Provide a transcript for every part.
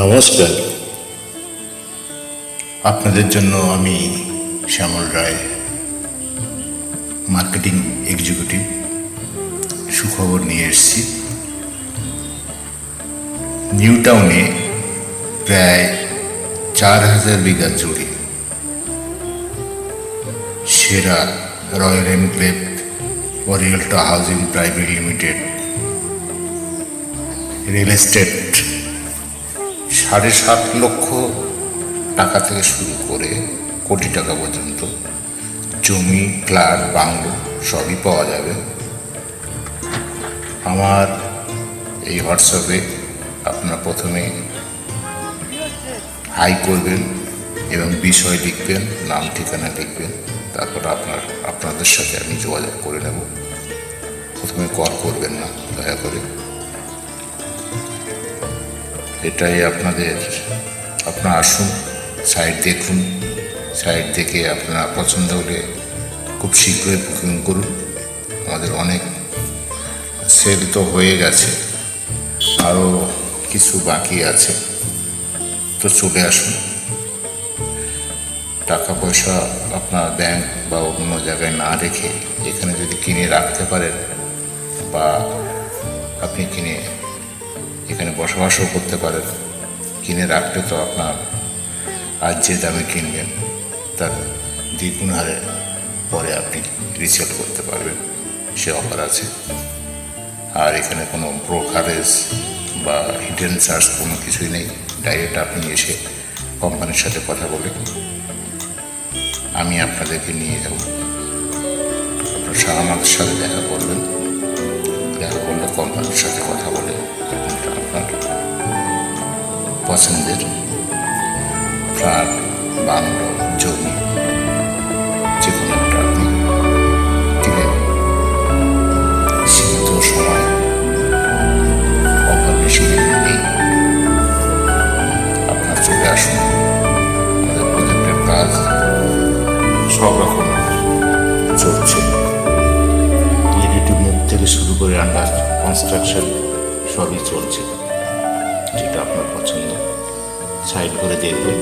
নমস্কার। আপনাদের জন্য আমি শ্যামল রায়, মার্কেটিং এক্সিকিউটিভ, সুখবর নিয়ে এসেছি। নিউ টাউনে প্রায় চার হাজার বিঘা জুড়ে সেরা royal enclave oriental housing private limited, real estate সাড়ে সাত লক্ষ টাকা থেকে শুরু করে কোটি টাকা পর্যন্ত জমি, ফ্ল্যাট, বাংলো সবই পাওয়া যাবে। আমার এই হোয়াটসঅ্যাপে আপনারা প্রথমে হাই করবেন এবং বিষয় লিখবেন, নাম, ঠিকানা লিখবেন, তারপর আপনার, আপনাদের সাথে আমি যোগাযোগ করে নেব। প্রথমে কল করবেন না, দয়া করে। এটাই আপনাদের, আপনারা আসুন সাইট দেখুন সাইট দেখে আপনার পছন্দ হলে খুব শীঘ্রই বুকিং করুন। আমাদের অনেক সেল তো হয়ে গেছে, আরও কিছু বাকি আছে। তো চলে আসুন। টাকা পয়সা আপনার ব্যাংক বা অন্য জায়গায় না রেখে এখানে যদি কিনে রাখতে পারেন বা আপনি কিনে এখানে বসবাসও করতে পারেন কিনে রাখলে তো আপনার আজ যে দামে কিনবেন, তার দ্বিগুণ হারে পরে আপনি রিসেল করতে পারবেন। সে অফার আছে। আর এখানে কোনো ব্রোকারেজ বা হিডেন চার্জ কোনো কিছুই নেই। ডাইরেক্ট আপনি এসে কোম্পানির সাথে কথা বলে আমি আপনাদেরকে নিয়ে যাব। আপনার আমাদের সাথে দেখা করবেন। দেখা পছন্দের। ফ্ল্যাট বাংলো জমি যে কোনো একটা আপনি কিনে সীমিত সময় অফার বেশি নেই। আপনার চলে আসুন। আমাদের প্রজেক্টের কাজ সব রকম চলছে। মুখ থেকে শুরু করে আন্ডার কনস্ট্রাকশন সবই চলছে। যেটা আপনার পছন্দ সাইড করে দেখবেন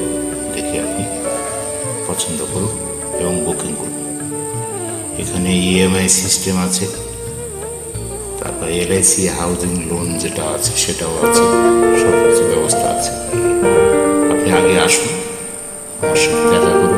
দেখে আপনি পছন্দ করুন এবং বুকিং করুন। এখানে ইএমআই সিস্টেম আছে, তারপর এলআইসি হাউজিং লোন যেটা আছে সেটাও আছে সব কিছু ব্যবস্থা আছে। আপনি আগে আসুন, আমার সাথে দেখা করুন।